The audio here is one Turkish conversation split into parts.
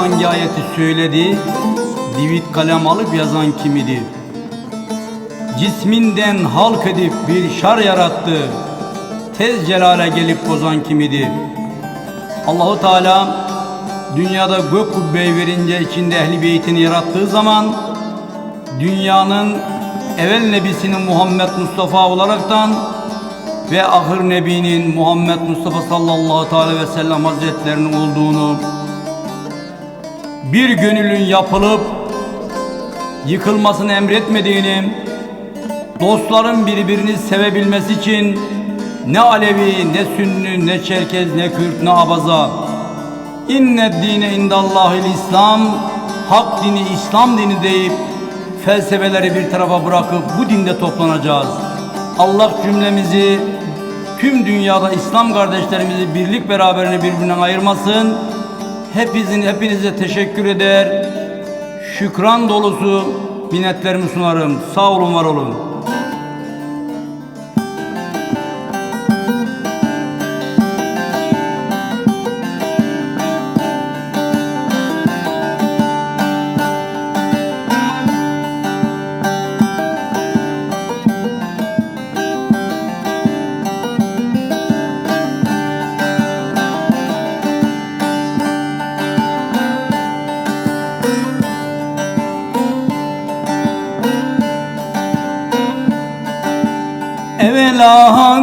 hangi ayeti söyledi? Divit kalem alıp yazan kim idi? Cisminden halk edip bir şar yarattı. Tez celale gelip bozan kim idi? Allahu Teala dünyada gök kubbeyi verince içinde ehli beytini yarattığı zaman dünyanın evvel nebisinin Muhammed Mustafa olaraktan ve ahir nebinin Muhammed Mustafa sallallahu teala ve sellem hazretlerinin olduğunu bir gönülün yapılıp yıkılmasını emretmediğini dostların birbirini sevebilmesi için ne Alevi, ne Sünni, ne Çerkez, ne Kürt, ne Abaza İnne dine indallahil İslam Hak dini İslam dini deyip felsefeleri bir tarafa bırakıp bu dinde toplanacağız. Allah cümlemizi tüm dünyada İslam kardeşlerimizi birlik beraberini birbirinden ayırmasın. Hepinizin hepinize teşekkür eder. Şükran dolusu minnetlerimi sunarım. Sağ olun, var olun.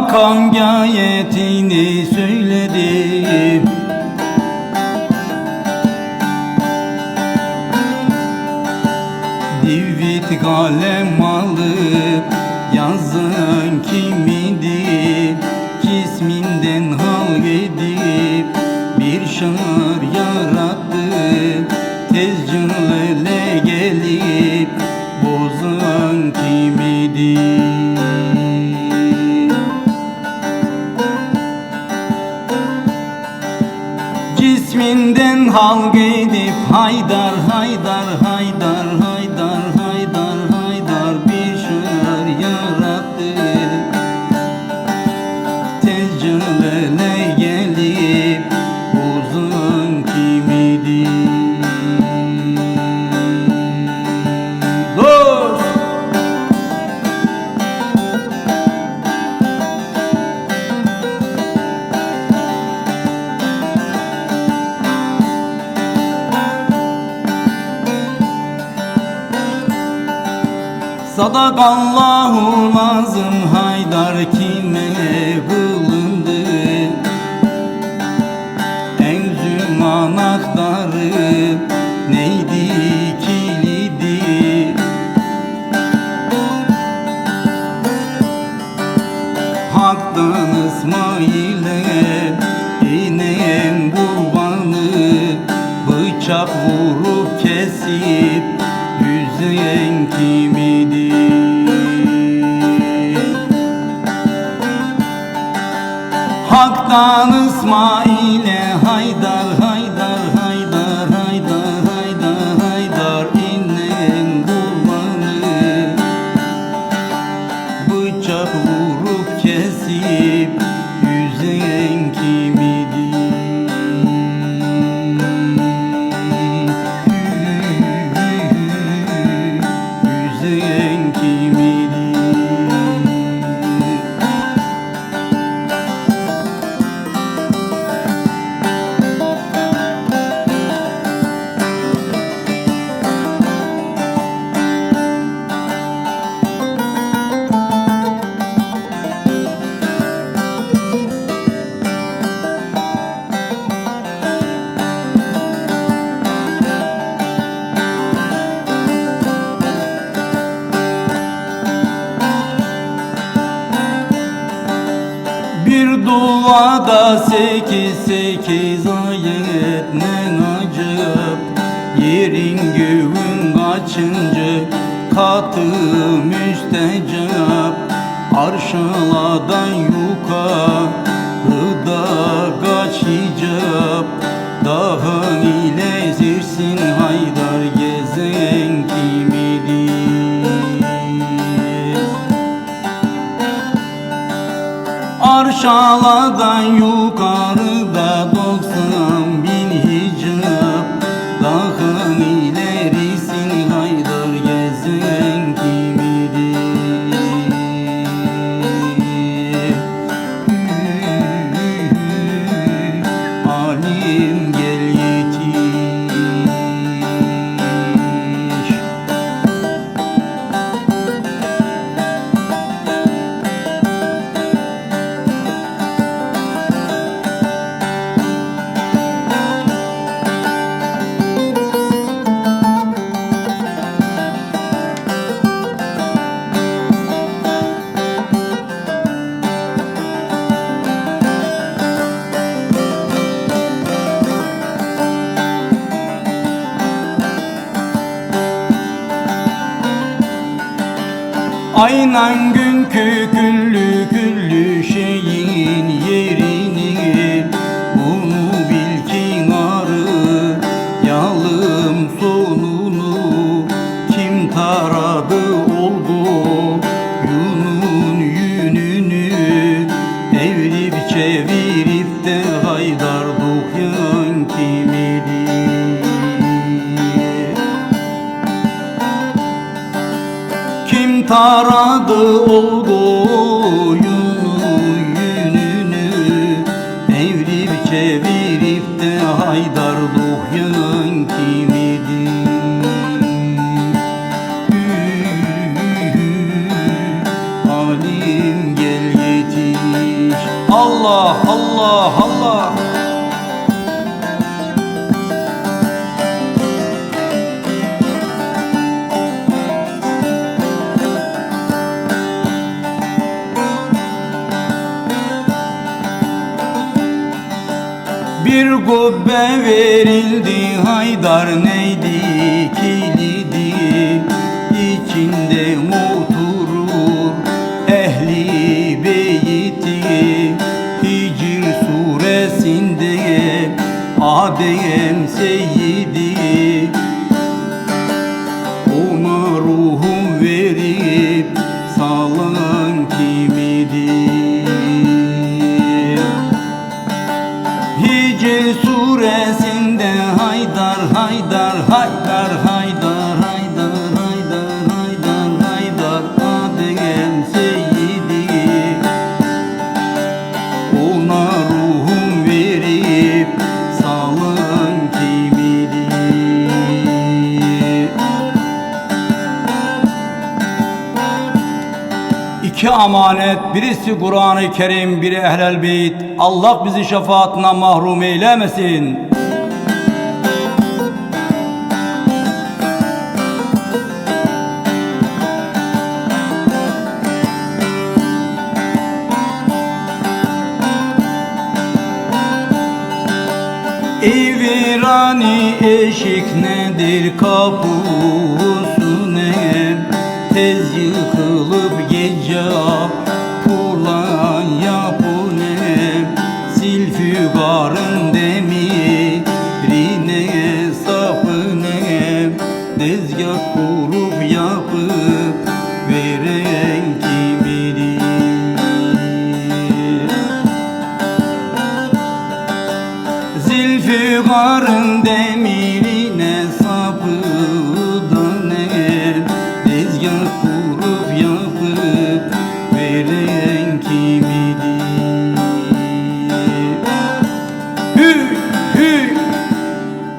Hakan gayetini söyledim Divit kalem alıp yazan kimidi Cisminden halk edip bir şar halk edip haydar haydar haydar haydar Sadakallahu lazım haydar kime kılındı Enzüm anahtarı neydi kilidi? Hak'tan İsmail'e inen kurbanı Bıçak vurup kesip yüzüyen kimidi Hak'tan İsmail'e duada sekiz sekiz ayet ne acıp Yerin göğün kaçıncı katı müstecap. Arşaladan yukarıda kaç hicap Daha ile Arşaladan yukarıda aynen günkü günlü gün de haydarlık yön kimidir Alim gel yetiş Allah Allah Allah Bir gubbe verildi Haydar neydi kilidi. İçinde oturur ehli beyti. Hicr suresinde Adem seyyidi Hicr suresinde Haydar Haydar Haydar Haydar İki amanet, birisi Kur'an-ı Kerim, biri Ehlel Beyt. Allah bizi şefaatine mahrum eylemesin. Ey virani eşik nedir kapusu ne Tez yıkılıp yo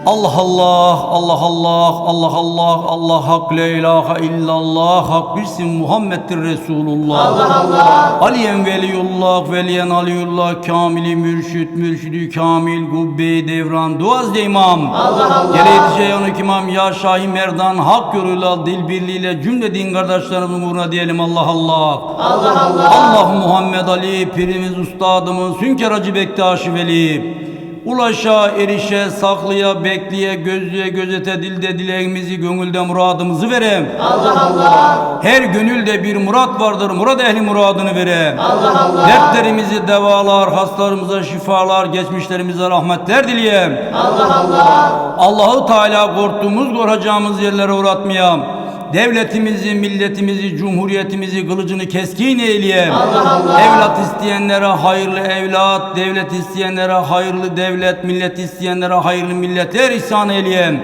Allah Allah, Allah Allah, Allah Allah, Allah hak la ilahe illallah, hak birsin Muhammed'dir Resulullah. Allah Allah. Aliyen veliyullah, veliyen aliyullah, kamili mürşit, mürşidi kamil, gubbe devran, duaz de imam. Allah Allah. Gele yetişe yanık imam, ya Şahin Merdan, hak yoluyla, dil birliğiyle cümle din kardeşlerimizin uğruna diyelim Allah Allah. Allah Allah. Allah Muhammed Ali, pirimiz, ustadımız, Hünkar Hacı Bektaşi Veli. Ulaşa, erişe, saklıya, bekleye, gözlüğe, gözete, dilde dileğimizi, gönülde muradımızı verem. Allah Allah. Her gönülde bir murat vardır, murad ehli muradını verem. Allah Allah. Dertlerimizi devalar, hastalarımıza şifalar, geçmişlerimize rahmetler dileyem. Allah Allah. Allahu Teala korktuğumuz, korkacağımız yerlere uğratmayam. Devletimizi, milletimizi, cumhuriyetimizi kılıcını keskin eyleyem. Allah Allah. Evlat isteyenlere hayırlı evlat, devlet isteyenlere hayırlı devlet, millet isteyenlere hayırlı milletler ihsan eyleyem.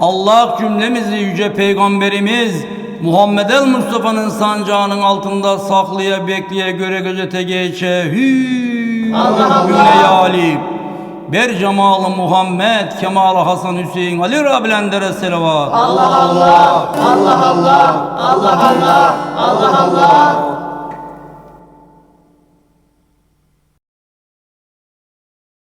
Allah cümlemizi yüce peygamberimiz Muhammed el Mustafa'nın sancağının altında saklaya bekleye göre gözete geçe hü Allah Allah. Ali. Ber cemalı Muhammed, Kemal Hasan Hüseyin, Ali Rablendere selavat. Allah Allah, Allah Allah, Allah Allah, Allah Allah.